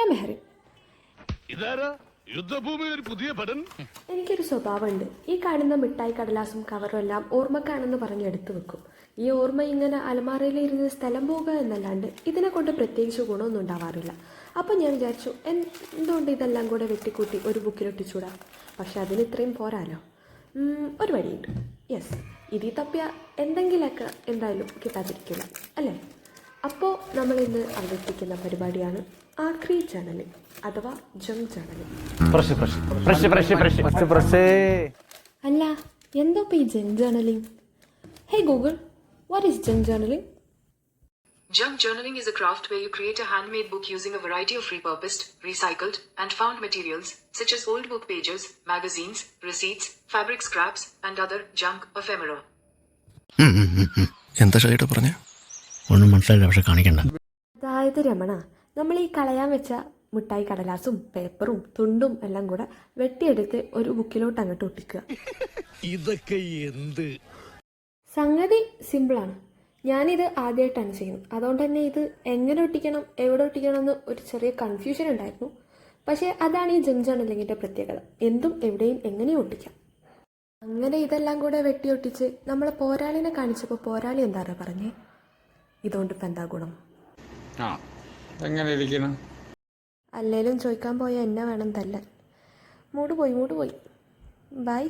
ഞാൻ മെഹറിൻ എനിക്കൊരു സ്വഭാവമുണ്ട്. ഈ കാണുന്ന മിഠായി കടലാസും കവറും എല്ലാം ഓർമ്മക്കാണെന്ന് പറഞ്ഞ് എടുത്തു വെക്കും. ഈ ഓർമ്മ ഇങ്ങനെ അലമാറയിലിരുന്ന് സ്ഥലം പോകുക എന്നല്ലാണ്ട് ഇതിനെ കൊണ്ട് പ്രത്യേകിച്ച് ഗുണമൊന്നും ഉണ്ടാവാറില്ല. അപ്പം ഞാൻ വിചാരിച്ചു എന്തുകൊണ്ട് ഇതെല്ലാം കൂടെ വെട്ടിക്കൂട്ടി ഒരു ബുക്കിലൊട്ടിച്ചൂടാ? പക്ഷെ അതിന് ഇത്രയും പോരാലോ ഒരു വഴിയുണ്ട്. യെസ് ഇതിൽ തപ്പിയ എന്തെങ്കിലുമൊക്കെ എന്തായാലും കിട്ടാതിരിക്കില്ല. അല്ലേ? നമ്മൾ ഇന്ന് അവതരിപ്പിക്കുന്ന പരിപാടിയാണ് ആക്രി ചാനൽ അഥവാ ജങ് ഫ്രഷ് അല്ല എന്തോ ഈ junk journaling hey Google what is junk journaling Junk journaling is a craft where you create a handmade book using a variety of repurposed, recycled, and found materials, such as old book pages, magazines, receipts, fabric scraps, and other junk ephemera. എന്താ ഷൈട്ട പറഞ്ഞ ഒന്നും മനസ്സിലായില്ല പക്ഷെ കാണിക്കണ്ട. അതായത് രമണ നമ്മൾ ഈ കളയാൻ വെച്ച മുട്ടായി കടലാസും പേപ്പറും തുണ്ടും എല്ലാം കൂടെ വെട്ടിയെടുത്ത് ഒരു ബുക്കിലോട്ട് അങ്ങോട്ട് ഒട്ടിക്കുക. ഇതൊക്കെ എന്ത്? സംഗതി സിമ്പിളാണ് ഞാനിത് ആദ്യമായിട്ടാണ് ചെയ്യുന്നത്. അതുകൊണ്ട് തന്നെ ഇത് എങ്ങനെ ഒട്ടിക്കണം എവിടെ ഒട്ടിക്കണം എന്ന് ഒരു ചെറിയ കൺഫ്യൂഷൻ ഉണ്ടായിരുന്നു. പക്ഷേ അതാണ് ഈ ജംജാണല്ലെങ്കിന്റെ പ്രത്യേകത. എന്തും എവിടെയും എങ്ങനെയും ഒട്ടിക്കാം. അങ്ങനെ ഇതെല്ലാം കൂടെ വെട്ടി ഒട്ടിച്ച് നമ്മളെ പോരാളിനെ കാണിച്ചപ്പോൾ പോരാളി എന്താ പറയുക പറഞ്ഞേ? ഇതുകൊണ്ട് ഇപ്പം എന്താ ഗുണം? ആ എങ്ങനെ ഇരിക്കണം? അല്ലേലും ചോദിക്കാൻ പോയ എന്നെ വേണം തല്ലാൻ. മൂട് പോയി മൂട് പോയി. ബൈ